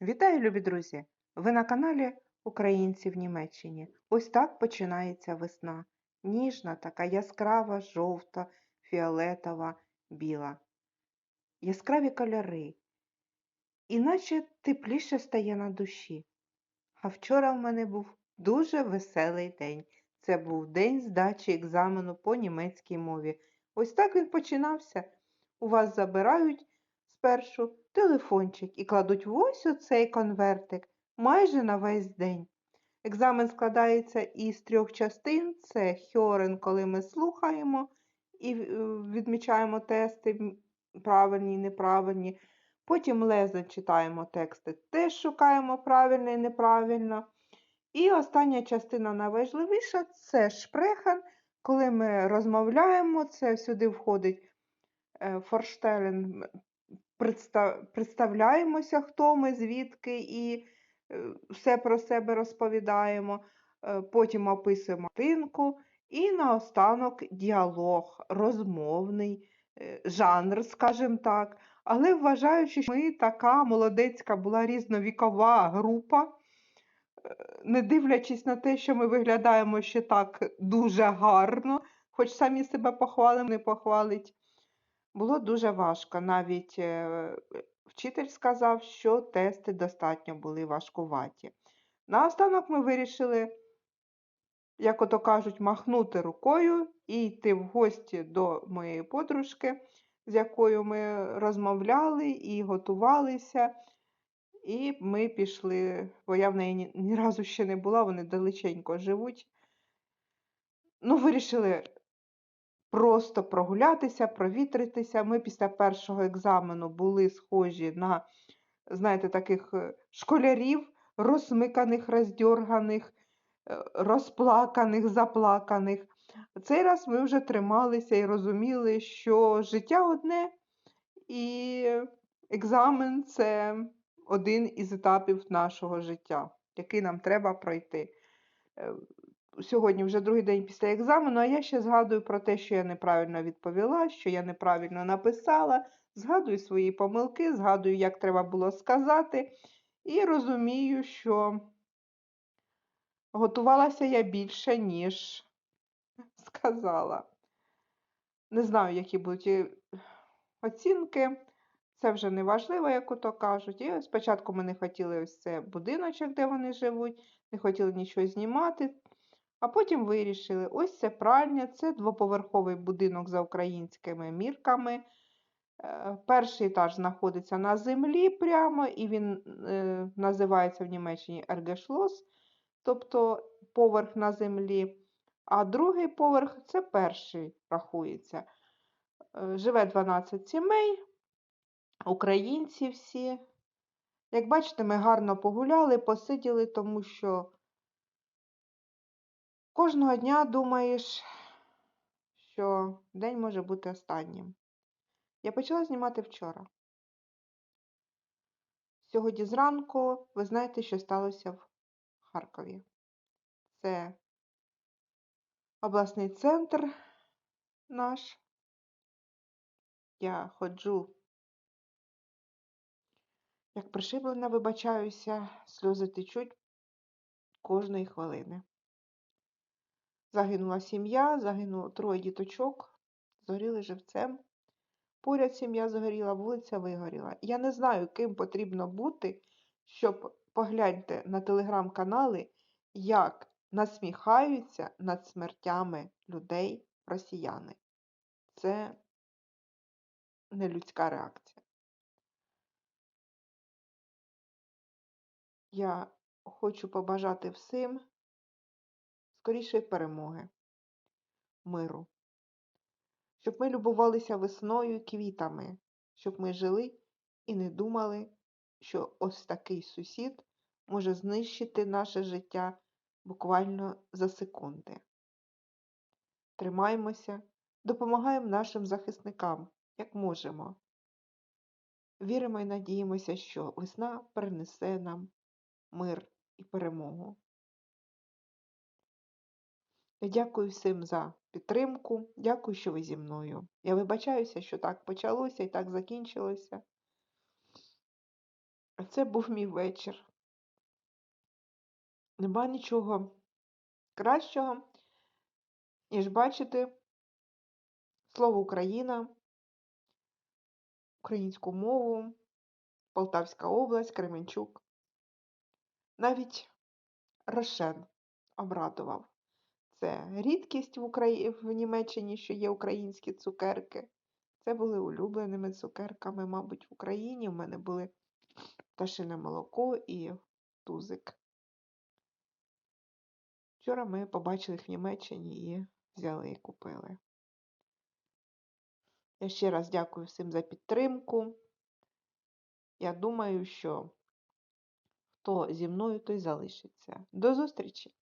Вітаю, любі друзі! Ви на каналі Українці в Німеччині. Ось так починається весна. Ніжна, така яскрава, жовта, фіолетова, біла. Яскраві кольори. Іначе тепліше стає на душі. А вчора в мене був дуже веселий день. Це був день здачі екзамену по німецькій мові. Ось так він починався. У вас забирають спершу телефончик і кладуть ось оцей конвертик майже на весь день. Екзамен складається із трьох частин: це хьорен, коли ми слухаємо і е, відмічаємо тести правильні і неправильні. Потім лезен читаємо тексти, теж шукаємо правильно і неправильно. І остання частина найважливіша це шпрехен, коли ми розмовляємо, це сюди входить е, форштелен, представляємося, хто ми, звідки, і е, все про себе розповідаємо. Е, Потім описуємо картинку. І наостанок діалог, розмовний е, жанр, скажімо так. Але вважаючи, що ми така молодецька була різновікова група, не дивлячись на те, що ми виглядаємо ще так дуже гарно, хоч самі себе похвалимо, не похвалить, було дуже важко. Навіть е, вчитель сказав, що тести достатньо були важкуваті. Наостанок ми вирішили, як ото кажуть, махнути рукою і йти в гості до моєї подружки, з якою ми розмовляли і готувалися. І ми пішли, бо я в неї ні, ні разу ще не була, вони далеченько живуть. Ну, вирішили просто прогулятися, провітритися. Ми після першого екзамену були схожі на, знаєте, таких е, школярів, розсмиканих, роздьорганих, е, розплаканих, заплаканих. Цей раз ми вже трималися і розуміли, що життя одне, і екзамен це один із етапів нашого життя, який нам треба пройти. Сьогодні вже другий день після екзамену, а я ще згадую про те, що я неправильно відповіла, що я неправильно написала, згадую свої помилки, згадую, як треба було сказати, і розумію, що готувалася я більше, ніж сказала. Не знаю, які будуть е, оцінки. Це вже не важливо, як ото кажуть. І спочатку ми не хотіли ось це будиночок, де вони живуть, не хотіли нічого знімати. А потім вирішили, ось це пральня, це двоповерховий будинок за українськими мірками. Е, Перший етаж знаходиться на землі прямо, і він е, називається в Німеччині Ергешлос, тобто поверх на землі. А другий поверх це перший рахується. Е, Живе 12 сімей, українці всі. Як бачите, ми гарно погуляли, посиділи, тому що кожного дня думаєш, що день може бути останнім. Я почала знімати вчора. Сьогодні зранку ви знаєте, що сталося в Харкові. Це обласний центр наш. Я ходжу, як пришиблена, вибачаюся, сльози течуть кожної хвилини. Загинула сім'я, загинуло троє діточок, згоріли живцем. Поряд сім'я згоріла, вулиця вигоріла. Я не знаю, ким потрібно бути, щоб погляньте на телеграм-канали, як насміхаються над смертями людей росіяни. Це не людська реакція. Я хочу побажати всім скорішої перемоги, миру, щоб ми любувалися весною квітами, щоб ми жили і не думали, що ось такий сусід може знищити наше життя буквально за секунди. Тримаємося, допомагаємо нашим захисникам, як можемо. Віримо і надіємося, що весна принесе нам мир і перемогу. Дякую всім за підтримку. Дякую, що ви зі мною. Я вибачаюся, що так почалося і так закінчилося. Це був мій вечір. Нема нічого кращого, ніж бачити слово Україна, українську мову, Полтавська область, Кременчук. Навіть Рошен обрадував. Це рідкість в, Украї... в Німеччині, що є українські цукерки. Це були улюбленими цукерками, мабуть, в Україні. У мене були пташине молоко і тузик. Вчора ми побачили їх в Німеччині і взяли і купили. Я ще раз дякую всім за підтримку. Я думаю, що хто зі мною, той залишиться. До зустрічі!